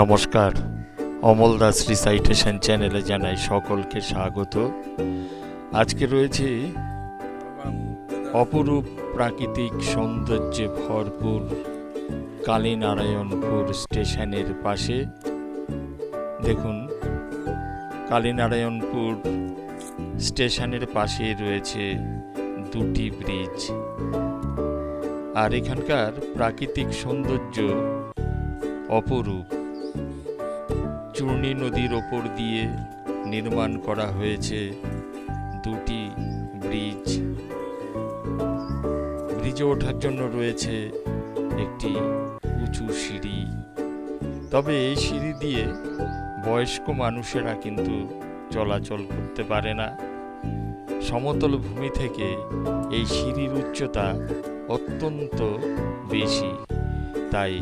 নমস্কার। অমল দাস রিসাইটেশন চ্যানেলে জানাই সকলকে স্বাগত। আজকে রয়েছে অপরূপ প্রাকৃতিক সৌন্দর্যে ভরপুর কালীনারায়ণপুর স্টেশনের পাশে। দেখুন, কালীনারায়ণপুর স্টেশনের পাশে রয়েছে দুটি ব্রিজ। আর এখানকার প্রাকৃতিক সৌন্দর্য অপরূপ। চূর্ণী নদীর ওপর দিয়ে নির্মাণ করা হয়েছে দুটি ব্রিজ। ব্রিজে ওঠার জন্য রয়েছে একটি উঁচু সিঁড়ি। তবে এই সিঁড়ি দিয়ে বয়স্ক মানুষেরা কিন্তু চলাচল করতে পারে না। সমতল ভূমি থেকে এই সিঁড়ির উচ্চতা অত্যন্ত বেশি, তাই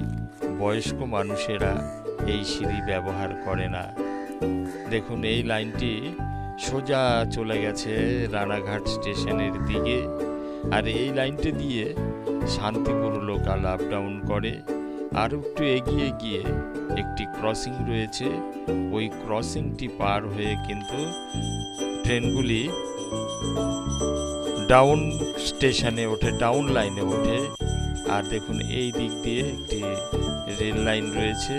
বয়স্ক মানুষেরা এই সিঁড়ি ব্যবহার করে না। দেখুন, এই লাইনটি সোজা চলে গেছে রানাঘাট স্টেশনের দিকে আর এই লাইনটি দিয়ে শান্তিপুর লোকাল আপ ডাউন করে। আর একটু এগিয়ে গিয়ে একটি ক্রসিং রয়েছে। ওই ক্রসিংটি পার হয়ে কিন্তু ট্রেনগুলি ডাউন স্টেশনে ওঠে ডাউন লাইনে ওঠে। আর দেখুন, এই দিক দিয়ে একটি রেল লাইন রয়েছে।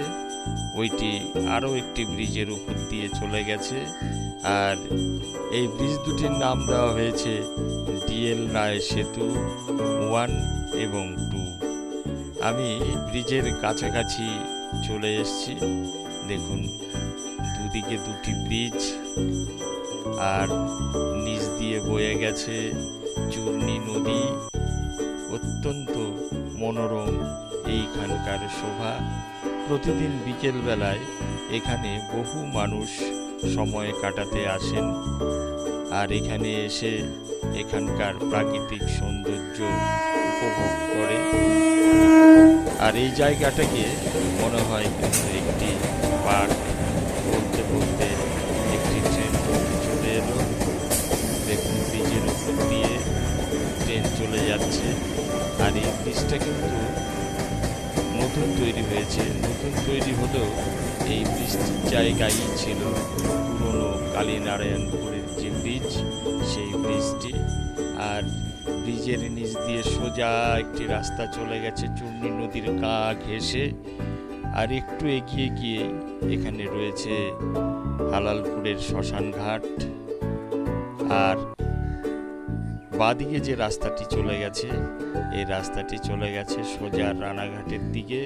ওইটি আরও একটি ব্রিজের উপর দিয়ে চলে গেছে। আর এই ব্রিজ দুটির নাম দেওয়া হয়েছে ডিএল রায় সেতু ওয়ান এবং টু। আমি ব্রিজের কাছাকাছি চলে এসেছি। দেখুন, দুদিকে দুটি ব্রিজ, আর নিচ দিয়ে বয়ে গেছে চূর্ণী নদী। অত্যন্ত মনোরম এইখানকার শোভা। প্রতিদিন বিকেল বেলায় এখানে বহু মানুষ সময় কাটাতে আসেন। আর এখানে এসে এখানকার প্রাকৃতিক সৌন্দর্য উপভোগ করে। আর এই জায়গাটাকে মনে হয় একটি পার্ক বলতে বলতে একটি ট্রেন চলে এলো। দেখুন, ব্রিজের উপর দিয়ে ট্রেন চলে যাচ্ছে। আর এই ব্রিজটা কিন্তু নতুন তৈরি হয়েছে। নতুন তৈরি হলেও এই ব্রিজটির জায়গায় ছিল পুরনো কালীনারায়ণপুরের যে ব্রিজ সেই ব্রিজটি আর ব্রিজের নিচ দিয়ে সোজা একটি রাস্তা চলে গেছে, চূর্ণী নদীর গা ঘেঁষে। আর একটু এগিয়ে গিয়ে এখানে রয়েছে হালালপুরের শ্মশান ঘাট আর বাদিকে যে রাস্তাটি চলে গেছে, এই রাস্তাটি চলে গেছে সোজা রানাঘাটের দিকে।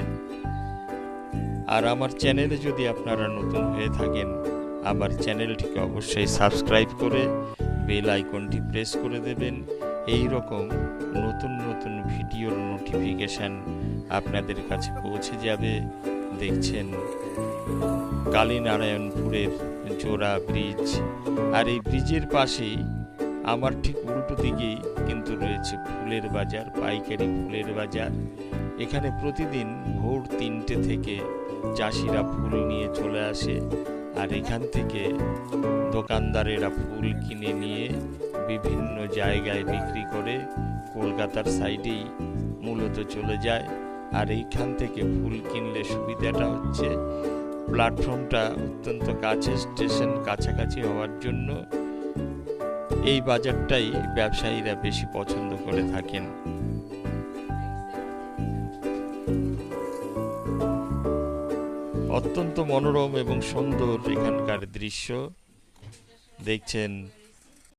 আর আমার চ্যানেলে যদি আপনারা নতুন হয়ে থাকেন, আমার চ্যানেলটিকে অবশ্যই সাবস্ক্রাইব করে বেল আইকনটি প্রেস করে দেবেন। এই রকম নতুন নতুন ভিডিওর নোটিফিকেশান আপনাদের কাছে পৌঁছে যাবে। দেখছেন কালীনারায়ণপুরের জোড়া ব্রিজ। আর এই ব্রিজের পাশেই আমার ঠিক উল্টো দিকেই কিন্তু রয়েছে ফুলের বাজার, পাইকারি ফুলের বাজার। এখানে প্রতিদিন ভোর তিনটে থেকে চাষিরা ফুল নিয়ে চলে আসে আর এখান থেকে দোকানদারেরা ফুল কিনে নিয়ে বিভিন্ন জায়গায় বিক্রি করে কলকাতার সাইডেই মূলত চলে যায়। আর এইখান থেকে ফুল কিনলে সুবিধাটা হচ্ছে প্ল্যাটফর্মটা অত্যন্ত কাছে স্টেশন কাছাকাছি হওয়ার জন্য এই বাজারটাই ব্যবসায়ীরা বেশি পছন্দ করে থাকেন। অত্যন্ত মনোরম এবং সুন্দর এখানকার দৃশ্য। দেখছেন